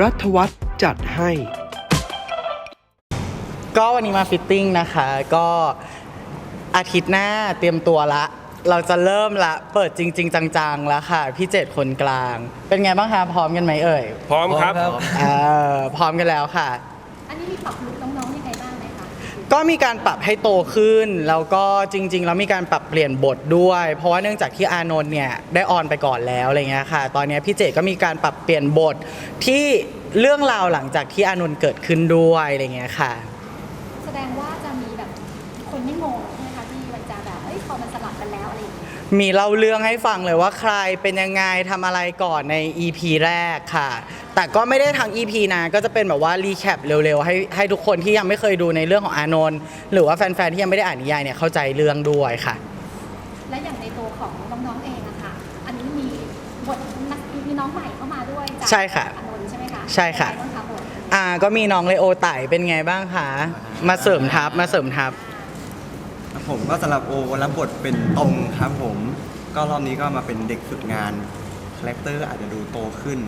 รัฐวัฒน์จัดให้ ก็วันนี้มาฟิตติ้งนะคะ ก็อาทิตย์หน้าเตรียมตัวละ เราจะเริ่มละ เปิดจริง ๆ จังๆแล้วค่ะ พี่เจ็ดคนกลาง เป็นไงบ้างคะพร้อมกันไหมเอ่ยพร้อมครับ เออพร้อมกันแล้วค่ะ อันนี้มีปรับลุ ก็มีการปรับให้โตขึ้น แล้วก็จริง ๆ แล้วมีการปรับเปลี่ยนบทด้วย เพราะว่าเนื่องจากที่อานนท์เนี่ยได้ออนไปก่อนแล้วอะไรเงี้ยค่ะ ตอนนี้พี่เจก็มีการปรับเปลี่ยนบทที่เรื่องราวหลังจากที่อานนท์เกิดขึ้นด้วยอะไรเงี้ยค่ะ มีเล่าเรื่องให้ฟังเลยว่าใครเป็นยังไงทำอะไรก่อนใน EP แรกค่ะ แต่ก็ไม่ได้ทั้ง EP นะก็จะเป็นแบบว่ารีแคปเร็วๆ ให้ให้ทุกคนที่ยังไม่เคยดูในเรื่องของอานนท์หรือว่าแฟนๆ ที่ยังไม่ได้อ่านนิยายเนี่ยเข้าใจเรื่องด้วยค่ะ และอย่างในตัวของน้องๆเองอะค่ะอันนี้มีบทนักมีน้องใหม่เข้ามาด้วยจากใช่ค่ะอานนท์ใช่ไหมคะใช่ค่ะใรบ้างคะบท อ่าก็มีน้องเลโอไต่เป็นไงบ้างคะมาเสริมทัพมาเสริมทัพ ครับผมก็สำหรับโอรับบทเป็นตรงครับผม ก็รอบนี้ก็มาเป็นเด็กฝึกงานคาแรคเตอร์อาจจะดูโตขึ้น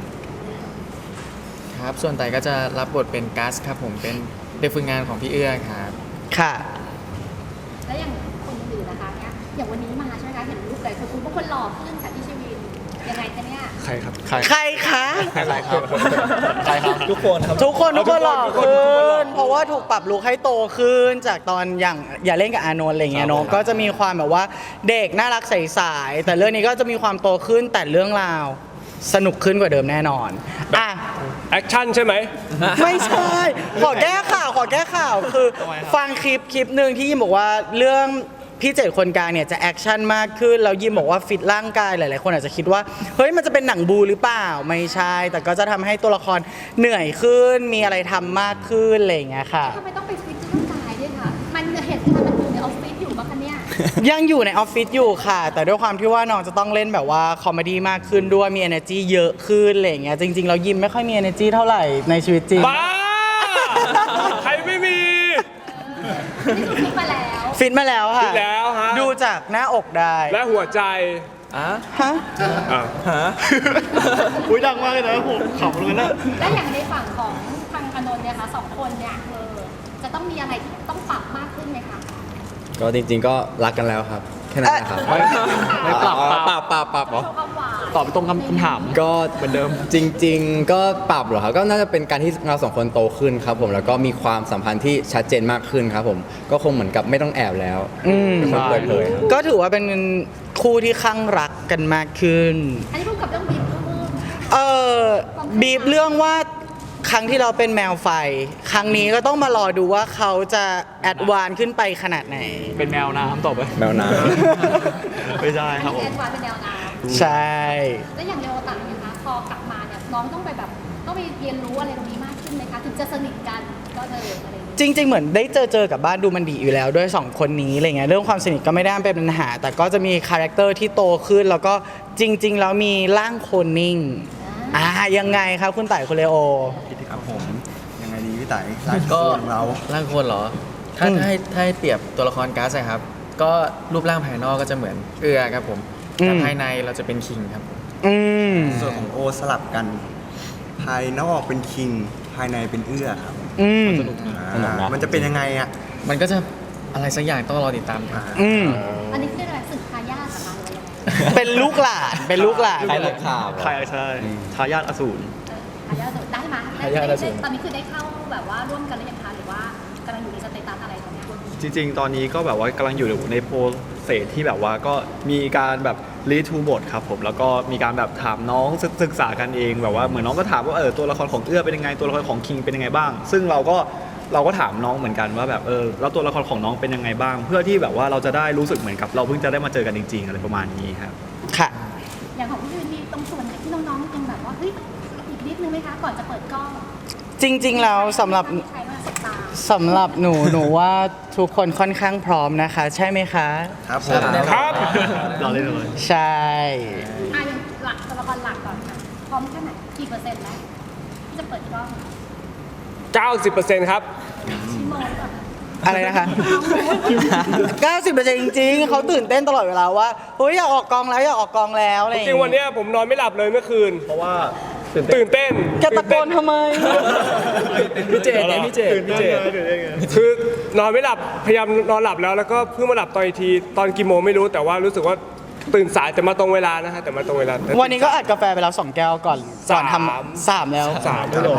ครับ ส่วนไต่ก็จะรับบทเป็นกัสครับผมเป็นเด็กฝึกงานของพี่เอื้อครับ ค่ะ และอย่างคนอื่นนะคะเนี่ยอย่างวันนี้มาใช่ไหมคะเห็นรูปหลายคนคุณบางคนหล่อขึ้น คะเนี่ย ใครครับ ใครใครคะ ใครครับใครครับทุกคนครับ ทุกคนทุกคนหล่อทุกคนขึ้ทุกคนหล่อนเพราะว่าถูกปรับลุคให้โตขึ้น จากตอนอย่างอย่าเล่นกับอานนท์อะไรเงี้ยเนาะก็จะมีความแบบว่าเด็กน่ารักใสๆแต่เรื่องนี้ก็จะมีความโตขึ้นแต่เรื่องราว สนุกขึ้นกว่าเดิมแน่นอนอะ แอคชั่นใช่ไหม ไม่ใช่ ขอแก้ข่าว ขอแก้ข่าว คือ ฟังคลิปคลิปหนึ่งที่ยิมบอกว่าเรื่อง พี่เจ็ดคนกลางเนี่ยจะแอคชั่นมากขึ้นแล้วยิมบอกว่าฟิตร่างกายหลาย ๆ คนอาจจะคิดว่าเฮ้ยมันจะเป็นหนังบูหรือเปล่าไม่ใช่ แต่ก็จะทำให้ตัวละครเหนื่อยขึ้นมีอะไรทำมากขึ้นอะไรอย่างเงี้ยค่ะ ทำไมต้องไปฟิตร่างกายด้วยคะ มันเห็นมันมันอยู่ในออฟฟิศอยู่ปะคะเนี่ย ยังอยู่ในออฟฟิศอยู่ค่ะ แต่ด้วยความที่ว่าน้องจะต้องเล่นแบบว่าคอมเมดี้มากขึ้นด้วยมี energy เยอะขึ้นอะไรอย่างเงี้ยจริง ๆ เรายิมไม่ค่อยมี energy เท่าไหร่ในชีวิตจริง บ้า ใครไม่มี นี่คือฟิตมาแล้ว ฟิตมาแล้วค่ะฟิตแล้วฮะ ดูจากหน้าอกได้และหัวใจฮะอะอุ้ยดังมากเลยนะผมขำเลยนะและอย่างในฝั่งของทางอานนท์เนี่ยค่ะสองคนเนี่ยเออจะต้องมีอะไรที่ต้องปรับมากขึ้นไหมคะ ก็จริง ๆ ก็รักกันแล้วครับ แค่นั้นนะครับไม่ปรับปรับปรับปรับเหรอโชว์ความหวานตอบตรงคำถาม ก็เหมือนเดิมจริง ๆ ก็ปรับเหรอครับก็น่าจะเป็นการที่เราสองคนโตขึ้นครับผมแล้วก็มีความสัมพันธ์ที่ชัดเจนมากขึ้นครับผมก็คงเหมือนกับไม่ต้องแอบแล้วอืมเป็นคนเปิดเผยครับ ก็ถือว่าเป็นคู่ที่ข้างรักกันมากขึ้น อันนี้พูดกับเรื่องบีบเพิ่มเออบีบเรื่องว่า ครั้งที่เราเป็นแมวไฟ ครั้งนี้ก็ต้องมารอดูว่าเขาจะแอดวานซ์ขึ้นไปขนาดไหน เป็นแมวน้ำต่อไปแมวน้ไม่ใช่อันครับผนี้มแอดวานซ์เป็นแนวน้ใช่ำแล้วอย่างเรโอตังนะคะพอกลับมาเนี่ยน้องต้องไปแบบต้องไปเรียนรู้อะไรตรงนี้มากขึ้นไหมคะถึงจะสนิทกันก็เธออะไรอย่างเงี้ยจริง ๆ เหมือนได้เจอเจอกับบ้านดูมันดีอยู่แล้วด้วยสองคนนี้อะไรเงี้ยเรื่องความสนิทก็ไม่ได้เป็นปัญหา แต่ก็จะมีคาแรคเตอร์ที่โตขึ้น แล้วก็จริง ๆ แล้วมีร่างโคนนิ่ง อ่ายังไงครับคุณต่ายคุณเลโอครับผม ยังไงดีพี่ไต่ร้านก็ของเรา ร่างคนเหรอ ถ้าอืม ถ้าให้ถ้าให้เปรียบตัวละครกัสอะครับ ก็รูปร่างภายนอกก็จะเหมือนเอื้อครับผม แต่ภายในเราจะเป็นคิงครับผมอืมส่วนของโอสลับกัน ภายนอกเป็นคิง ภายในเป็นเอื้อครับอืมอ่ามันจะเป็นยังไงอะมันก็จะอะไรสักอย่างต้องรอติดตามครับอืมอันนี้คือเรียกอะไรสึกทายาท เป็นลูกหลานเป็นลูกหลาน ใครหลงข่าวใครใช่ทายาทอสูร ทายาทสุดได้ไหมได้ทายาทได้สุดตอนนี้คือได้เข้าแบบว่าร่วมกันหรือยังคะหรือว่ากำลังอยู่ในสเตตัสอะไรตรงเนี้ยจริงๆ ตอนนี้ก็แบบว่ากำลังอยู่ในโปรเซสที่แบบว่าก็มีการแบบรีทูบทครับผมแล้วก็มีการแบบถามน้องศึกศึกษากันเองแบบว่าเหมือนน้องก็ถามว่าเออตัวละครของเอื้อเป็นยังไงตัวละครของคิงเป็นยังไงบ้าง ซึ่งเราก็ เราก็ถามน้องเหมือนกันว่าแบบเออแล้วตัวละครของน้องเป็นยังไงบ้าง เพื่อที่แบบว่าเราจะได้รู้สึกเหมือนกับเราเพิ่งจะได้มาเจอกันจริง ๆ อะไรประมาณนี้ครับค่ะ อย่างของพี่ยืนมีตรงส่วนไหนที่น้องๆยังแบบว่าเฮ้ยอีกนิดนึงไหมคะก่อนจะเปิดกล้องจริง ๆ แล้วสำหรับใช้มาสบตาสำหรับหนูหนูว่าทุกคนค่อนข้างพร้อมนะคะ ใช่ไหมคะ ครับผมครับเราเล่นเลยใช่ อะอย่างหลักตัวละครหลักก่อนค่ะพร้อมแค่ไหนกี่เปอร์เซ็นต์แล้วที่จะเปิดกล้อง 90%ครับชิโมงก่อนอะไรนะคะ 90%จริงๆ เขาตื่นเต้นตลอดเวลาว่าเฮ้ยอยากออกกองแล้วอยากออกกองแล้วอะไรอจย่างริงๆวันเนี้ยผมนอนไม่หลับเลยเมื่อคืน เพราะว่าตื่นเต้นแกตะโกนทำไม พี่เจดไงพี่เจดพี่เจดคือนอนไม่หลับพยายามนอนหลับแล้วแล้วก็เพิ่งมาหลับตอนอีกทีตอนกี่โมงไม่รู้แต่ว่ารู้สึกว่า ตื่นสายแต่มาตรงเวลานะฮะแต่มาตรงเวลาวันนี้ก็อัดกาแฟไปแล้วสองแก้วก่อนก่อนทสามำสามแล้วสามด้วยเหรอ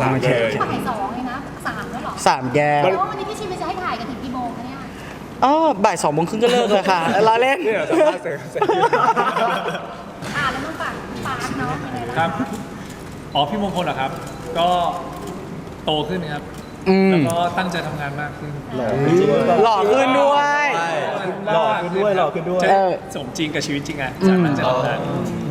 สามเลยบ่ายสองเลยนะสามแล้วเหรอสามแก้วแต่ว่าวันนี้พี่ชิมจะให้ถ่ายกันถึงกี่โมงคะเนี่ยอ๋อบ่ายสองโมงครึ่งก็เลิกเลยค่ะล้อเล่นเนี่ยสัมภาษณ์เสร็จเสร็จอ่าแล้วน้องฝากฝากเนาะยังไงล่ะครับอ๋อพี่มงคลเหรอครับ ก็โตขึ้นครับ อืมแล้วก็ตั้งใจทำงานมากขึ้นหล่อขึ้นด้วยหล่อขึ้นด้วย หล่อขึ้นด้วยเออ สมจริงกับชีวิตจริงอะจากตั้งใจทำงาน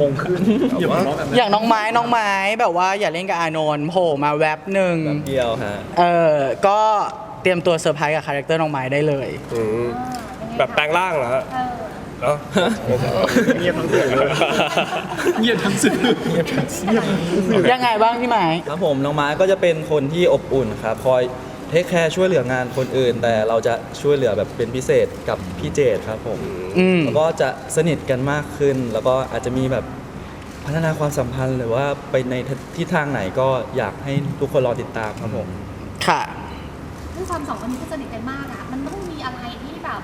มงขึ้นอย่ามาล้อแบบนั้นอย่างน้องไม้น้องไม้แบบว่าอย่าเล่นกับอานนท์โผล่มาแวบหนึ่งเดียวฮะ เออก็เตรียมตัวเซอร์ไพรส์กับคาแรคเตอร์น้องไม้ได้เลย อืมอ่ายังไงแบบแปลงร่างเหรอฮะ เออ เนาะเงียบทั้งเสียงเลยเงียบทั้งสื่อยังไงบ้างพี่ไม้ครับผมน้องม้าก็จะเป็นคนที่อบอุ่นครับคอยเทคแคร์ช่วยเหลืองานคนอื่น แต่เราจะช่วยเหลือแบบเป็นพิเศษกับพี่เจดครับผมอืมแล้วก็จะสนิทกันมากขึ้น แล้วก็อาจจะมีแบบพัฒนาความสัมพันธ์หรือว่าไปในทิศทางไหนก็อยากให้ทุกคนรอติดตามครับผมค่ะด้วยความสองคนนี้ก็สนิทกันมากอะมันต้องมีอะไรที่แบบ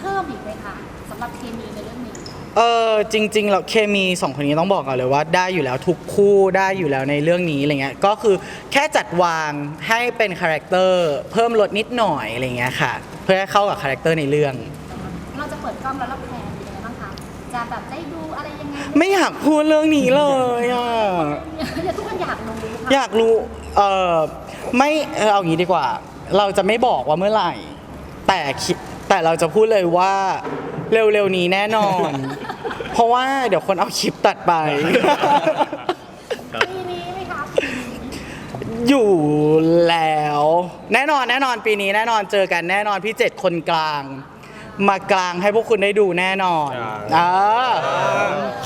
เพิ่มอีกไหมคะสำหรับเคมีในเรื่องนี้ เออจริงๆเราเคมีสองคนนี้ต้องบอกก่อนเลยว่าได้อยู่แล้วทุกคู่ได้อยู่แล้วในเรื่องนี้อะไรเงี้ยก็คือแค่จัดวางให้เป็นคาแรคเตอร์เพิ่มลดนิดหน่อยอะไรเงี้ยค่ะ เพื่อให้เข้ากับคาแรคเตอร์ในเรื่อง เราจะเปิดกล้องแล้วเราแพลนเป็นยังไงบ้างคะจะแบบได้ดูอะไรยังไงไม่อยากพูดเรื่องนี้เลยอะเนี่ยทุกคนอยากรู้ค่ะอยากรู้เออไม่เออเอางี้ดีกว่า เราจะไม่บอกว่าเมื่อไหร่ แต่คิด แต่เราจะพูดเลยว่าเร็วๆนี้แน่นอน เพราะว่าเดี๋ยวคนเอาคลิปตัดไป ปีนี้ไหมคะอยู่แล้ว แน่นอนแน่นอนปีนี้แน่นอนเจอกันแน่นอนพี่เจ็ดคนกลาง มากลางให้พวกคุณได้ดูแน่นอนอ่า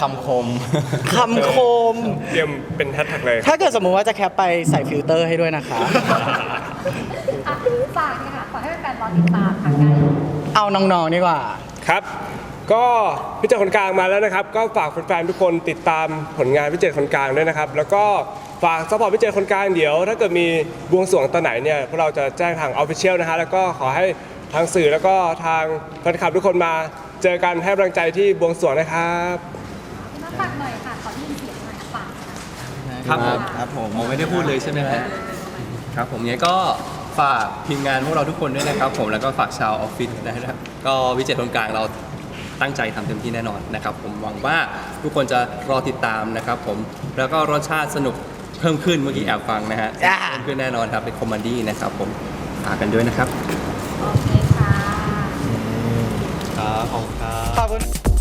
คำคม คำคม เตรียมเป็นแฮชแท็กเลย ถ้าเกิดสมมุติว่าจะแคปไปใส่ฟิลเตอร์ให้ด้วยนะคะ อะฝากเลยค่ะขอให้แฟนๆรอติดตามค่ะกันเอาน้องๆดีกว่า ครับ ก็พี่เจดคนกลางมาแล้วนะครับ ก็ฝากแฟนๆทุกคนติดตามผลงานพี่เจดคนกลางด้วยนะครับ แล้วก็ฝากซัพพอร์ตพี่เจดคนกลางเดี๋ยว ถ้าเกิดมีบวงสรวงตอนไหนเนี่ยพวกเราจะแจ้งทางออฟฟิเชียลนะฮะแล้วก็ขอให้ ทางสื่อแล้วก็ทางแฟนคลับทุกคนมาเจอกันให้กำลังใจที่บวงสรวงนะครับมาฝากหน่อยค่ะขอที่ยินเสียงหน่อยฝากนะครับผมครับผมผมไม่ได้พูดเลยใช่ไหมครับครับผมงั้นก็ฝากทีมงานพวกเราทุกคนด้วยนะครับ ผมแล้วก็ฝากชาวออฟฟิศนะครับก็วิจัยตรงกลางเราตั้งใจทำเต็มที่แน่นอนนะครับ ผมหวังว่าทุกคนจะรอติดตามนะครับ ผมแล้วก็รสชาติสนุกเพิ่มขึ้นเมื่อกี้แอบฟังนะฮะจ้าเพิ่มขึ้นแน่นอนครับเป็นคอมเมดี้นะครับ ผมฝากกันด้วยนะครับโอเคค่ะ ครับขอบคุณครับ ขอบคุณ